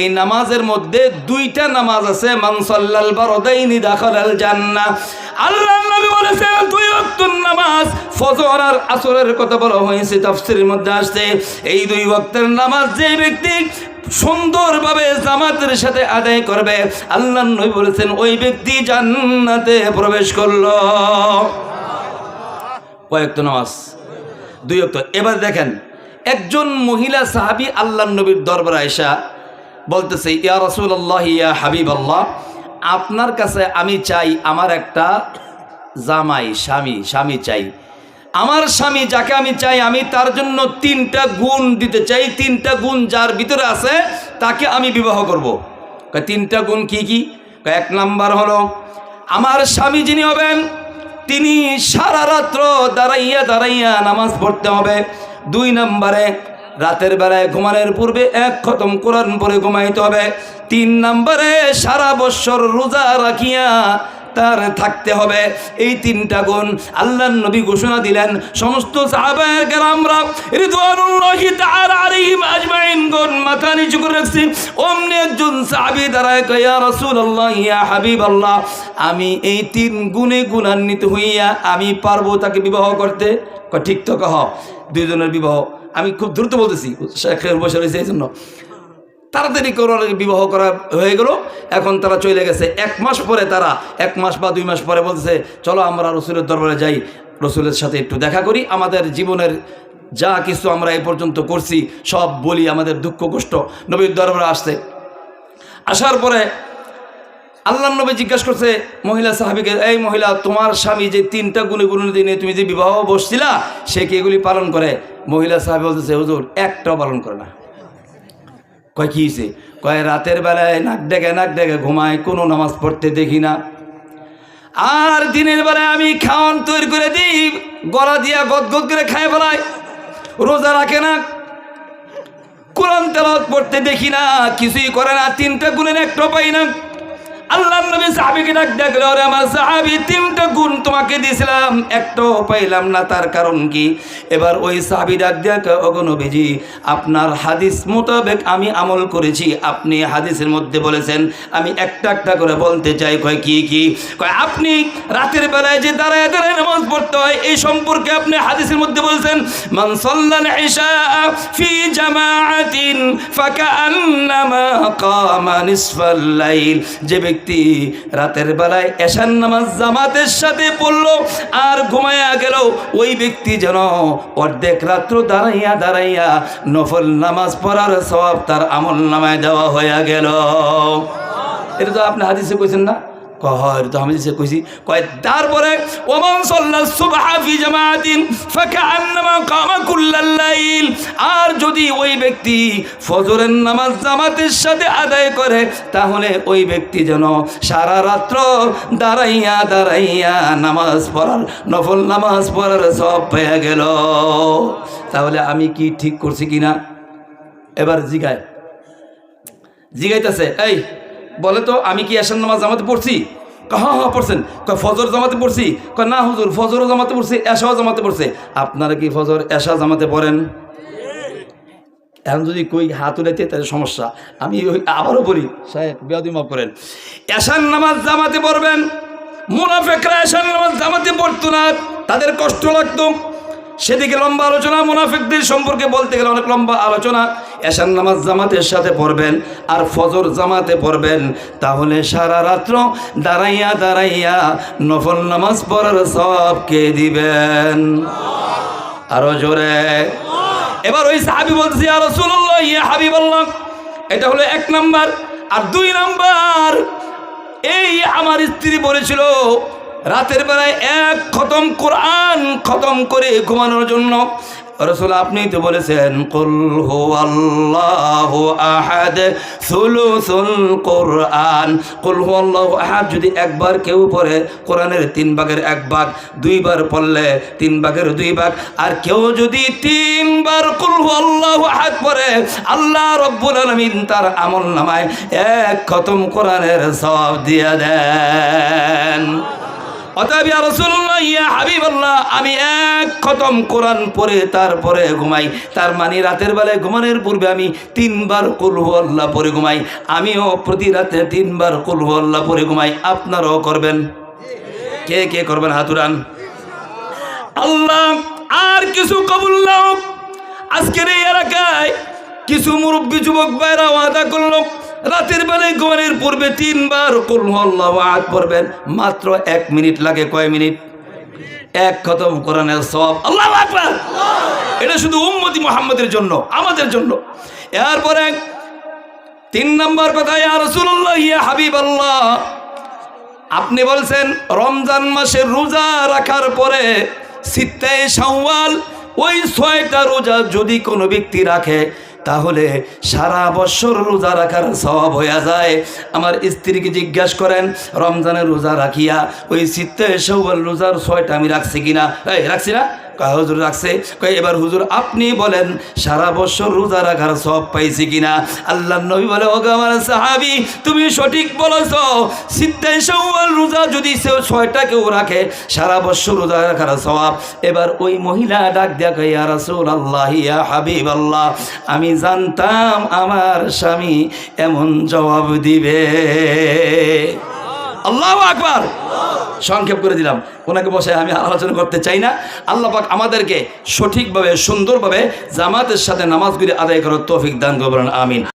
এই নামাজের মধ্যে দুইটা নামাজ আছে মানসাল্লাল বারদাইনি দাখালাল জান্নাহ। আল্লাহ নবী বলেছেন, দুই ওয়াক্তের নামাজ ফজর আর আসরের কথা বলা হয়েছে, তাফসীরের মধ্যে আসছে। এই দুই ওয়াক্তের নামাজ যে ব্যক্তি সুন্দরভাবে জামাতের সাথে আদায় করবে আল্লাহ নবী বলেছেন, ওই ব্যক্তি জান্নাতে প্রবেশ করল। কয়েকত নামাজ, দুই অক্ত এবার দেখেন, একজন মহিলা সাহাবী আল্লাহ নবীর দরবার আয়সা বলতেছে, ইয়া রসুল আল্লাহ ইয়া হাবিব আল্লাহ আপনার কাছে আমি চাই আমার একটা জামাই, স্বামী স্বামী চাই। আমার স্বামী যাকে আমি চাই, আমি তার জন্য তিনটা গুণ দিতে চাই, তিনটা গুণ যার ভিতরে আছে, তাকে আমি বিবাহ করব। তিনটা গুণ কি কি? এক নাম্বার হলো, আমার স্বামী যিনি হবেন, তিনি সারা রাত্র দাঁড়াইয়া দাঁড়াইয়া নামাজ পড়তে হবে। দুই নম্বরে রাতের বেলায় ঘুমানোর পূর্বে এক খতম কোরআন পরে ঘুমাইতে হবে। তিন নম্বরে সারা বৎসর রোজা রাখিয়া তার থাকতে হবে। এই তিনটা গুণ আল্লাহ নবী ঘোষণা দিলেন। সমস্ত আজমাইন গুণ মাথা নিচু করে রাখছি। অমনি একজন সাহাবী দাঁড়ায় কয়, ইয়া রাসূলুল্লাহ, ইয়া হাবিবাল্লাহ, আমি এই তিন গুণে গুণান্বিত হইয়া আমি পারব তাকে বিবাহ করতে? ঠিক তো কহ। দুইজনের বিবাহ আমি খুব দ্রুত বলতেছি, শেখের বসে রয়েছে এই জন্য। তাড়াতাড়ি করে বিবাহ করা হয়ে গেল, এখন তারা চলে গেছে। এক মাস পরে তারা, এক মাস বা দুই মাস পরে বলতেছে, চলো আমরা রসুলের দরবারে যাই, রসুলের সাথে একটু দেখা করি। আমাদের জীবনের যা কিছু আমরা এই পর্যন্ত করছি, সব বলি আমাদের দুঃখ কষ্ট। নবীর দরবারে আসতে আসার পরে আল্লাহ নবী জিজ্ঞাসা করছে, মহিলা সাহাবিকে, এই মহিলা, তোমার স্বামী যে তিনটা গুণে গুণে দিনে তুমি যে বিবাহ বসছিলা, সে কি এগুলি পালন করে? মহিলা সাহাবি বলতেছে, হুজুর, একটাও পালন করে না। কয়, কি হয়েছে কয়, রাতের বেলায় নাক ডেকে নাক ডেকে ঘুমায়, কোনো নামাজ পড়তে দেখি না। আর দিনের বেলায় আমি খাওয়ান তৈরি করে দিই, গলা দিয়া গদ গদ করে খায় ফেলায়, রোজা রাখে না, কোরআন তেলাওয়াত পড়তে দেখি না, কিছুই করে না, তিনটা গুণের একটা পাই না। আল্লাহ নবী সাহাবিকে ডাক ডাকলো রে আমার সাহাবি, তিনটা গুণ তোমাকে দিয়েছিলাম একটাও পাইলাম না, তার কারণ কি? এবার ওই সাহাবি ডাক ডাক, ওগো নবীজি, আপনার হাদিস মোতাবেক আমি আমল করেছি। আপনি হাদিসের মধ্যে বলেছেন, আমি একটা একটা করে বলতে চাই, কয় কি কি? কয়, আপনি রাতের বেলায় যে দাঁড়ায় দাঁড়ায় নামাজ পড়তে হয়, এই সম্পর্কে আপনি হাদিসের মধ্যে বলছেন, মান সাল্লাল ইশা ফি জামাআতিন ফাকান্নামা কামা নিসফাল লাইল। যে ব্যক্তি রাতের বেলায় এশান নামাজ জামাতের সাথে পড়ল আর ঘুমায়া গেল। ওই ব্যক্তি যেন অর্ধেক রাত্র দাঁড়াইয়া দাঁড়াইয়া নফল নামাজ পড়ার সব তার আমল নামায় দেওয়া হইয়া গেল। এটা তো আপনি হাদিসে কইছেন না? কয় তো আমি যে কইছি, কয়, তারপরে, ওমান সাল্লা সুবহা ফি জামাতিন ফাকান্নামা কামা কুল্লাল লাইল। আর যদি ওই ব্যক্তি ফজরের নামাজ জামাতের সাথে আদায় করে, তাহলে ওই ব্যক্তি যেন সারা রাত্র দাঁড়াইয়া দাঁড়াইয়া নামাজ পড়ার, নফল নামাজ পড়ার সব পেয়ে গেল। তাহলে আমি কি ঠিক করছি কিনা? এবার জিগায়। জিগাইতেছে, এই বলে তো, আমি কি এসার নামাজ জামাতে পড়ছি? হ্যাঁ হ্যাঁ পড়ছেন। কয়, ফজর জামাতে পড়ছি? কয়, না, হুজুর, ফজরও জামাতে পড়ছি, এশাও জামাতে পড়ছে। আপনারা কি ফজর, এশা জামাতে পড়েন? এখন যদি কই হাত উঠাইতে, তাহলে সমস্যা। আমি ওই আবারও বলি, সাহেব মাফ করেন। এশার নামাজ জামাতে পড়বেন। মুনাফেকরা এশার নামাজ জামাতে পড়তো না, তাদের কষ্ট লাগতো। সেদিকে লম্বা আলোচনা, মুনাফিকদের সম্পর্কে বলতে গেলে অনেক লম্বা আলোচনা। এশান নামাজ জামাতের সাথে পড়বেন আর ফজর জামাতে পড়বেন। তাহলে সারা রাত্র দাঁড়াইয়া দাঁড়াইয়া নফল নামাজ পড়ার সব কে দিবেন? আরও জোরে। এবার ওই সাহাবি বলছে আর ইয়া হাবিবাল্লাহ। এটা হলো এক নাম্বার। আর দুই নাম্বার, এই আমার স্ত্রী বলেছিল রাতের বেলায় এক খতম কোরআন খতম করে ঘুমানোর জন্য রসুল আপনি তো বলেছেন, কুল হু আল্লাহ আহাদ কোরআন। কুল হু আল্লাহ আহাদ যদি একবার কেউ পড়ে, কোরআনের তিন ভাগের এক ভাগ, দুইবার পড়লে তিন ভাগের দুই ভাগ। আর কেউ যদি তিনবার কুল হু আল্লাহ আহাদ পড়ে, আল্লাহ রব্বুল আলামিন তার আমল নামায় এক খতম কোরআনের সব দিয়ে দেন। অতএব ইয়া রাসূলুল্লাহ, ইয়া আমি এক খতম কোরআন পড়ে তারপরে ঘুমাই। তার মানে রাতের বেলায় ঘুমানোর পূর্বে আমি তিনবার কুল আল্লাহ পড়ে ঘুমাই। আমিও প্রতি রাতে তিনবার কুল আল্লাহ পড়ে ঘুমাই। আপনারাও করবেন? কে কে করবেন? হাতুরান আল্লাহ, আর কিছু কবুল আজকের এই এলাকায় কিছু মুরব্বী, যুবক ভাইরা ওয়াদা করল। রাতের বেলায় ঘুমানোর পূর্বে তিনবার কুল আল্লাহ আদ পড়বেন। মাত্র এক মিনিট লাগে, কয় মিনিট? এক খতম, কোরআনের সব আল্লাহ আকবার! এটা শুধু উম্মতি মোহাম্মদের জন্য, আমাদের জন্য। এরপরে তিন নম্বর কথা, ইয়া রাসূলুল্লাহ, ইয়া হাবিবাল্লাহ। আপনি বলছেন, রমজান মাসের রোজা রাখার পরে সিত্তায় শাওয়াল, ওই ছয়টা রোজা যদি কোনো ব্যক্তি রাখে তাহলে সারা বছর রোজা রাখার সব হয়ে যায়। আমার স্ত্রীকে জিজ্ঞাসা করেন, রমজানের রোজা রাখিয়া ওই শীতে সৌবল রোজার ছয়টা আমি রাখছি কিনা? এই, রাখছি না। হুজুর রাখছে কয়, এবার হুজুর আপনি বলেন, সারা বছর রোজা রাখার সব পাইছি কিনা? আল্লাহ নবী বলে ও গো আমার সাহাবি, তুমি সঠিক বলেছ। সিদ্ধাই রোজা যদি সে ছয়টা কেউ রাখে, সারা বছর রোজা রাখার সওয়াব। এবার ওই মহিলা ডাক দেখে ইয়া রাসূল আল্লাহ ইয়া হাবিব আল্লাহ আমি জানতাম আমার স্বামী এমন জবাব দিবে। আল্লাহ আকবার। সংক্ষেপ করে দিলাম। ওনাকে বসে আমি আলোচনা করতে চাই না। আল্লাহ পাক আমাদেরকে সঠিকভাবে, সুন্দরভাবে জামাতের সাথে নামাজগুলি আদায় করার তৌফিক দান করবেন। আমিন।